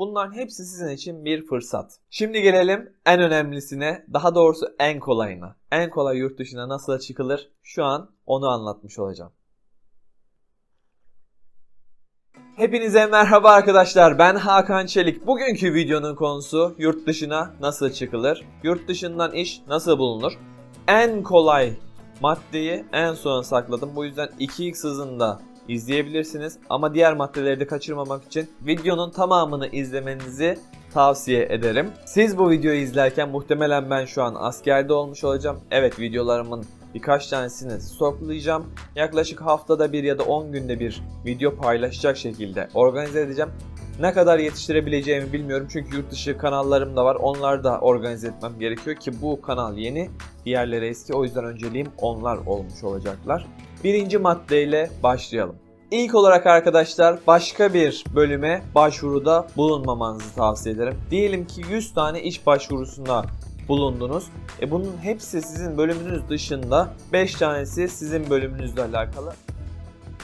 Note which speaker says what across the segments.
Speaker 1: Bunların hepsi sizin için bir fırsat. Şimdi gelelim en önemlisine, daha doğrusu en kolayına. En kolay yurt dışına nasıl çıkılır? Şu an onu anlatmış olacağım. Hepinize merhaba arkadaşlar. Ben Hakan Çelik. Bugünkü videonun konusu yurt dışına nasıl çıkılır? Yurt dışından iş nasıl bulunur? En kolay maddeyi en sona sakladım. Bu yüzden 2x hızında izleyebilirsiniz. Ama diğer maddeleri de kaçırmamak için videonun tamamını izlemenizi tavsiye ederim. Siz bu videoyu izlerken muhtemelen ben şu an askerde olmuş olacağım. Evet videolarımın birkaç tanesini stoklayacağım. Yaklaşık haftada bir ya da 10 günde bir video paylaşacak şekilde organize edeceğim. Ne kadar yetiştirebileceğimi bilmiyorum çünkü yurt dışı kanallarım da var. Onları da organize etmem gerekiyor ki bu kanal yeni, diğerleri eski. O yüzden önceliğim onlar olmuş olacaklar. Birinci maddeyle başlayalım. İlk olarak arkadaşlar başka bir bölüme başvuruda bulunmamanızı tavsiye ederim. Diyelim ki 100 tane iş başvurusunda bulundunuz. E bunun hepsi sizin bölümünüz dışında 5 tanesi sizin bölümünüzle alakalı.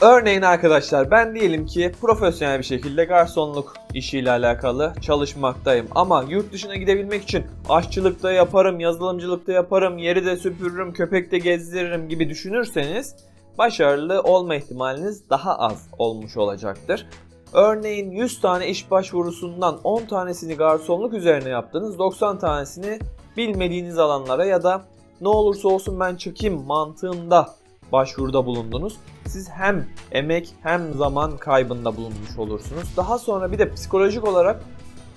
Speaker 1: Örneğin arkadaşlar ben diyelim ki profesyonel bir şekilde garsonluk işiyle alakalı çalışmaktayım. Ama yurt dışına gidebilmek için aşçılıkta yaparım, yazılımcılıkta yaparım, yeri de süpürürüm, köpekte gezdiririm gibi düşünürseniz başarılı olma ihtimaliniz daha az olmuş olacaktır. Örneğin 100 tane iş başvurusundan 10 tanesini garsonluk üzerine yaptınız, 90 tanesini bilmediğiniz alanlara ya da ne olursa olsun ben çıkayım mantığında başvuruda bulundunuz. Siz hem emek hem zaman kaybında bulunmuş olursunuz. Daha sonra bir de psikolojik olarak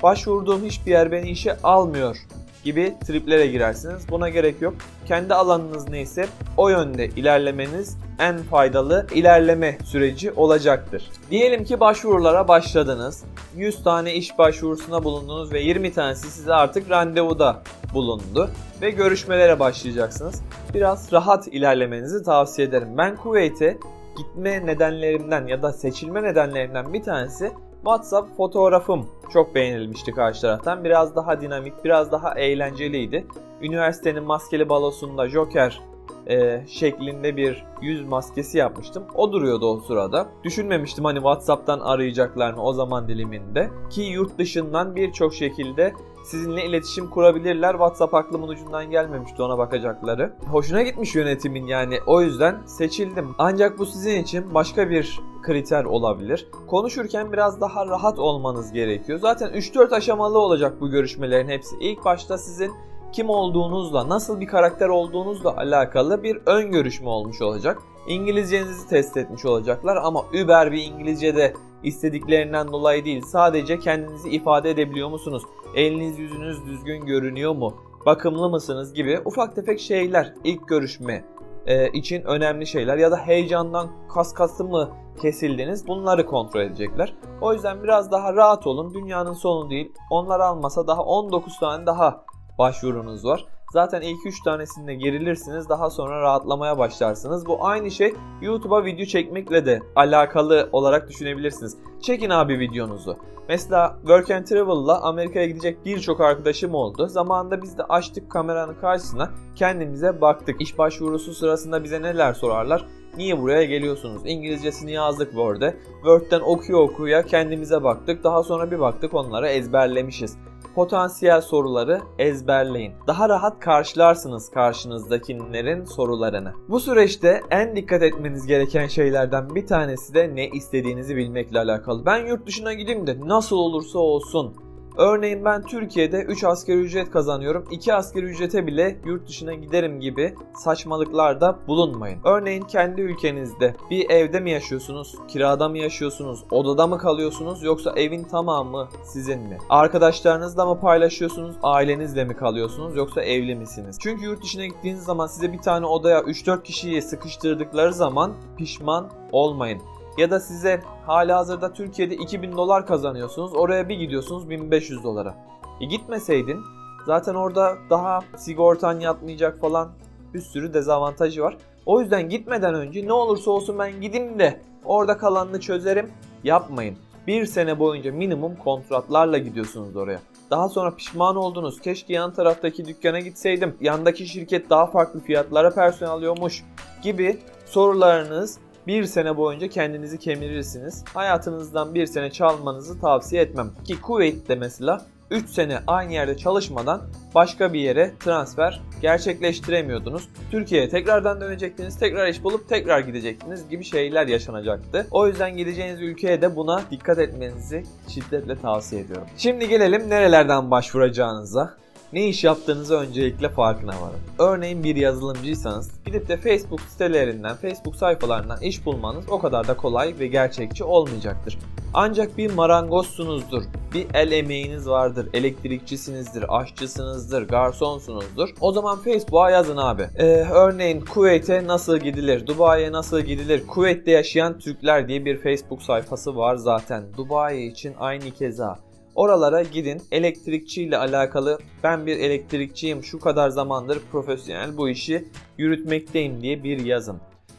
Speaker 1: başvurduğum hiçbir yer beni işe almıyor gibi triplere girersiniz. Buna gerek yok. Kendi alanınız neyse o yönde ilerlemeniz en faydalı ilerleme süreci olacaktır. Diyelim ki başvurulara başladınız. 100 tane iş başvurusuna bulundunuz ve 20 tanesi size artık randevuda bulundu ve görüşmelere başlayacaksınız. Biraz rahat ilerlemenizi tavsiye ederim. Ben Kuveyt'e gitme nedenlerimden ya da seçilme nedenlerimden bir tanesi WhatsApp fotoğrafım çok beğenilmişti karşı taraftan. Biraz daha dinamik, biraz daha eğlenceliydi. Üniversitenin maskeli balosunda Joker e, şeklinde bir yüz maskesi yapmıştım. O duruyordu o sırada. Düşünmemiştim hani WhatsApp'tan arayacaklarını o zaman diliminde. Ki yurt dışından birçok şekilde sizinle iletişim kurabilirler. WhatsApp aklımın ucundan gelmemişti ona bakacakları. Hoşuna gitmiş yönetimin yani o yüzden seçildim. Ancak bu sizin için başka bir kriter olabilir. Konuşurken biraz daha rahat olmanız gerekiyor. Zaten 3-4 aşamalı olacak bu görüşmelerin hepsi. İlk başta sizin kim olduğunuzla, nasıl bir karakter olduğunuzla alakalı bir ön görüşme olmuş olacak. İngilizcenizi test etmiş olacaklar ama über bir İngilizce'de istediklerinden dolayı değil. Sadece kendinizi ifade edebiliyor musunuz? Eliniz yüzünüz düzgün görünüyor mu? Bakımlı mısınız gibi ufak tefek şeyler ilk görüşme e, için önemli şeyler ya da heyecandan kas kası mı kesildiniz bunları kontrol edecekler. O yüzden biraz daha rahat olun. Dünyanın sonu değil. Onlar almasa daha 19 tane daha başvurunuz var. Zaten ilk 3 tanesinde gerilirsiniz daha sonra rahatlamaya başlarsınız. Bu aynı şey YouTube'a video çekmekle de alakalı olarak düşünebilirsiniz. Çekin abi videonuzu. Mesela Work and Travel'la Amerika'ya gidecek birçok arkadaşım oldu. Zamanında biz de açtık kameranın karşısına kendimize baktık. İş başvurusu sırasında bize neler sorarlar? Niye buraya geliyorsunuz? İngilizcesini yazdık Word'e. Word'den okuya okuya kendimize baktık. Daha sonra bir baktık onları ezberlemişiz potansiyel soruları ezberleyin. Daha rahat karşılarsınız karşınızdakilerin sorularını. Bu süreçte en dikkat etmeniz gereken şeylerden bir tanesi de ne istediğinizi bilmekle alakalı. Ben yurt dışına gideyim de nasıl olursa olsun Örneğin ben Türkiye'de 3 asgari ücret kazanıyorum. 2 asgari ücrete bile yurt dışına giderim gibi saçmalıklarda bulunmayın. Örneğin kendi ülkenizde bir evde mi yaşıyorsunuz? Kirada mı yaşıyorsunuz? Odada mı kalıyorsunuz? Yoksa evin tamamı sizin mi? Arkadaşlarınızla mı paylaşıyorsunuz? Ailenizle mi kalıyorsunuz? Yoksa evli misiniz? Çünkü yurt dışına gittiğiniz zaman size bir tane odaya 3-4 kişiyi sıkıştırdıkları zaman pişman olmayın. Ya da size hala hazırda Türkiye'de 2000 dolar kazanıyorsunuz. Oraya bir gidiyorsunuz 1500 dolara. E gitmeseydin zaten orada daha sigortan yatmayacak falan bir sürü dezavantajı var. O yüzden gitmeden önce ne olursa olsun ben gideyim de orada kalanını çözerim yapmayın. Bir sene boyunca minimum kontratlarla gidiyorsunuz oraya. Daha sonra pişman oldunuz. Keşke yan taraftaki dükkana gitseydim. Yandaki şirket daha farklı fiyatlara personel alıyormuş gibi sorularınız bir sene boyunca kendinizi kemirirsiniz. Hayatınızdan bir sene çalmanızı tavsiye etmem. Ki Kuveyt'te mesela 3 sene aynı yerde çalışmadan başka bir yere transfer gerçekleştiremiyordunuz. Türkiye'ye tekrardan dönecektiniz, tekrar iş bulup tekrar gidecektiniz gibi şeyler yaşanacaktı. O yüzden gideceğiniz ülkeye de buna dikkat etmenizi şiddetle tavsiye ediyorum. Şimdi gelelim nerelerden başvuracağınıza. Ne iş yaptığınızı öncelikle farkına varın. Örneğin bir yazılımcıysanız gidip de Facebook sitelerinden, Facebook sayfalarından iş bulmanız o kadar da kolay ve gerçekçi olmayacaktır. Ancak bir marangozsunuzdur, bir el emeğiniz vardır, elektrikçisinizdir, aşçısınızdır, garsonsunuzdur. O zaman Facebook'a yazın abi. Ee, örneğin Kuveyt'e nasıl gidilir, Dubai'ye nasıl gidilir, Kuveyt'te yaşayan Türkler diye bir Facebook sayfası var zaten. Dubai için aynı keza. Oralara gidin elektrikçiyle alakalı ben bir elektrikçiyim şu kadar zamandır profesyonel bu işi yürütmekteyim diye bir yazın.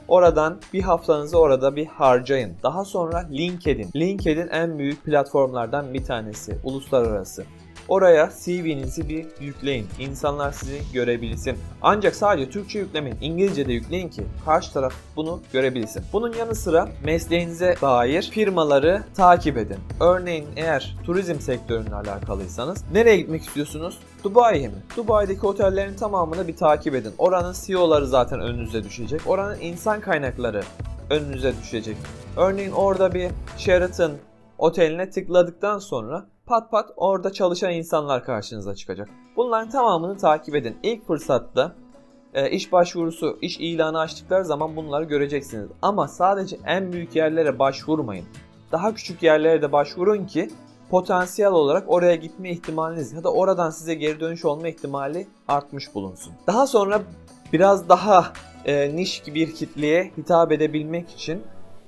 Speaker 1: Oradan bir haftanızı orada bir harcayın. Daha sonra LinkedIn. LinkedIn en büyük platformlardan bir tanesi. Uluslararası. Oraya CV'nizi bir yükleyin. İnsanlar sizi görebilsin. Ancak sadece Türkçe yüklemeyin. İngilizce de yükleyin ki karşı taraf bunu görebilsin. Bunun yanı sıra mesleğinize dair firmaları takip edin. Örneğin eğer turizm sektörünle alakalıysanız nereye gitmek istiyorsunuz? Dubai'ye mi? Dubai'deki otellerin tamamını bir takip edin. Oranın CEO'ları zaten önünüze düşecek. Oranın insan kaynakları önünüze düşecek. Örneğin orada bir Sheraton oteline tıkladıktan sonra pat pat orada çalışan insanlar karşınıza çıkacak. Bunların tamamını takip edin. İlk fırsatta e, iş başvurusu, iş ilanı açtıkları zaman bunları göreceksiniz. Ama sadece en büyük yerlere başvurmayın. Daha küçük yerlere de başvurun ki potansiyel olarak oraya gitme ihtimaliniz ya da oradan size geri dönüş olma ihtimali artmış bulunsun. Daha sonra biraz daha e, niş bir kitleye hitap edebilmek için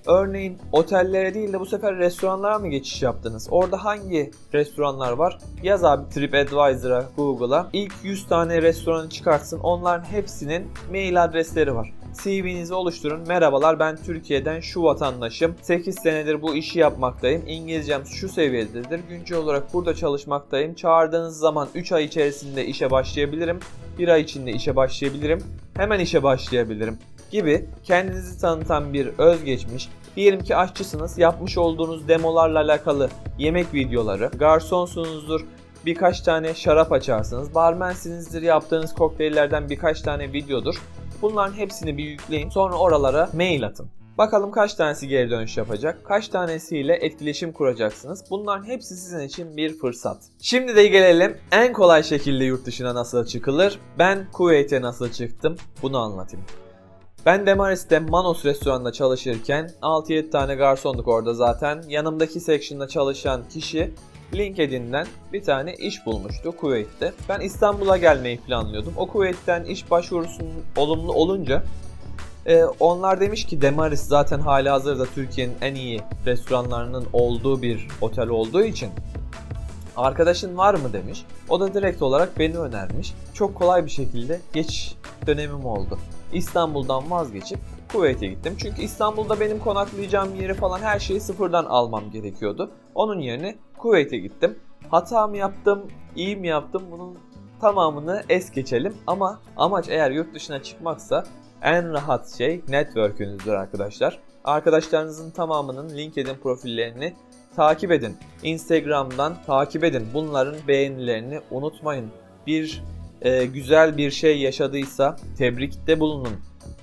Speaker 1: Örneğin otellere değil de bu sefer restoranlara mı geçiş yaptınız? Orada hangi restoranlar var? Yaz abi TripAdvisor'a, Google'a. İlk 100 tane restoranı çıkartsın. Onların hepsinin mail adresleri var. CV'nizi oluşturun. Merhabalar ben Türkiye'den şu vatandaşım. 8 senedir bu işi yapmaktayım. İngilizcem şu seviyededir. Güncel olarak burada çalışmaktayım. Çağırdığınız zaman 3 ay içerisinde işe başlayabilirim. 1 ay içinde işe başlayabilirim. Hemen işe başlayabilirim gibi kendinizi tanıtan bir özgeçmiş, diyelim ki aşçısınız, yapmış olduğunuz demolarla alakalı yemek videoları, garsonsunuzdur, birkaç tane şarap açarsınız, barmensinizdir, yaptığınız kokteyllerden birkaç tane videodur. Bunların hepsini bir yükleyin, sonra oralara mail atın. Bakalım kaç tanesi geri dönüş yapacak, kaç tanesiyle etkileşim kuracaksınız. Bunların hepsi sizin için bir fırsat. Şimdi de gelelim en kolay şekilde yurt dışına nasıl çıkılır. Ben Kuveyt'e nasıl çıktım bunu anlatayım. Ben Demaris'te Manos restoranında çalışırken 6-7 tane garsonluk orada zaten. Yanımdaki section'da çalışan kişi LinkedIn'den bir tane iş bulmuştu Kuveyt'te. Ben İstanbul'a gelmeyi planlıyordum. O Kuveyt'ten iş başvurusunun olumlu olunca e, onlar demiş ki Demaris zaten hali hazırda Türkiye'nin en iyi restoranlarının olduğu bir otel olduğu için arkadaşın var mı demiş. O da direkt olarak beni önermiş. Çok kolay bir şekilde geç dönemim oldu. İstanbul'dan vazgeçip Kuveyt'e gittim. Çünkü İstanbul'da benim konaklayacağım yeri falan her şeyi sıfırdan almam gerekiyordu. Onun yerine Kuveyt'e gittim. Hata mı yaptım, iyi mi yaptım bunun tamamını es geçelim. Ama amaç eğer yurt dışına çıkmaksa en rahat şey network'ünüzdür arkadaşlar. Arkadaşlarınızın tamamının LinkedIn profillerini takip edin. Instagram'dan takip edin. Bunların beğenilerini unutmayın. Bir e, güzel bir şey yaşadıysa tebrikte bulunun.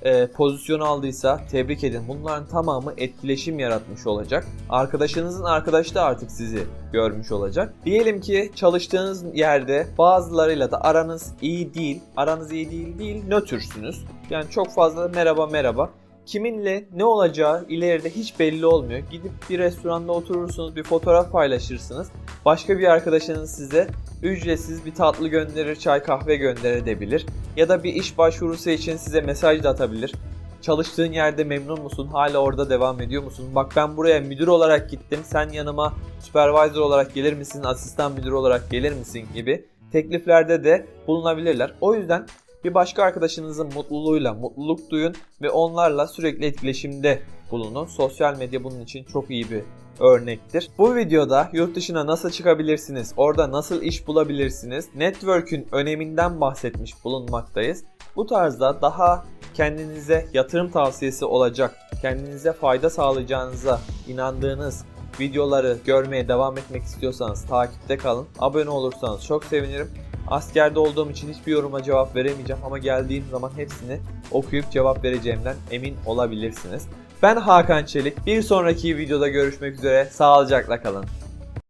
Speaker 1: E, pozisyon aldıysa tebrik edin. Bunların tamamı etkileşim yaratmış olacak. Arkadaşınızın arkadaşı da artık sizi görmüş olacak. Diyelim ki çalıştığınız yerde bazılarıyla da aranız iyi değil. Aranız iyi değil değil nötrsünüz. Yani çok fazla merhaba merhaba kiminle ne olacağı ileride hiç belli olmuyor. Gidip bir restoranda oturursunuz, bir fotoğraf paylaşırsınız. Başka bir arkadaşınız size ücretsiz bir tatlı gönderir, çay kahve gönderebilir. Ya da bir iş başvurusu için size mesaj da atabilir. Çalıştığın yerde memnun musun? Hala orada devam ediyor musun? Bak ben buraya müdür olarak gittim. Sen yanıma supervisor olarak gelir misin? Asistan müdür olarak gelir misin? gibi tekliflerde de bulunabilirler. O yüzden bir başka arkadaşınızın mutluluğuyla mutluluk duyun ve onlarla sürekli etkileşimde bulunun. Sosyal medya bunun için çok iyi bir örnektir. Bu videoda yurt dışına nasıl çıkabilirsiniz, orada nasıl iş bulabilirsiniz, network'ün öneminden bahsetmiş bulunmaktayız. Bu tarzda daha kendinize yatırım tavsiyesi olacak, kendinize fayda sağlayacağınıza inandığınız videoları görmeye devam etmek istiyorsanız takipte kalın. Abone olursanız çok sevinirim. Askerde olduğum için hiçbir yoruma cevap veremeyeceğim ama geldiğim zaman hepsini okuyup cevap vereceğimden emin olabilirsiniz. Ben Hakan Çelik. Bir sonraki videoda görüşmek üzere. Sağlıcakla kalın.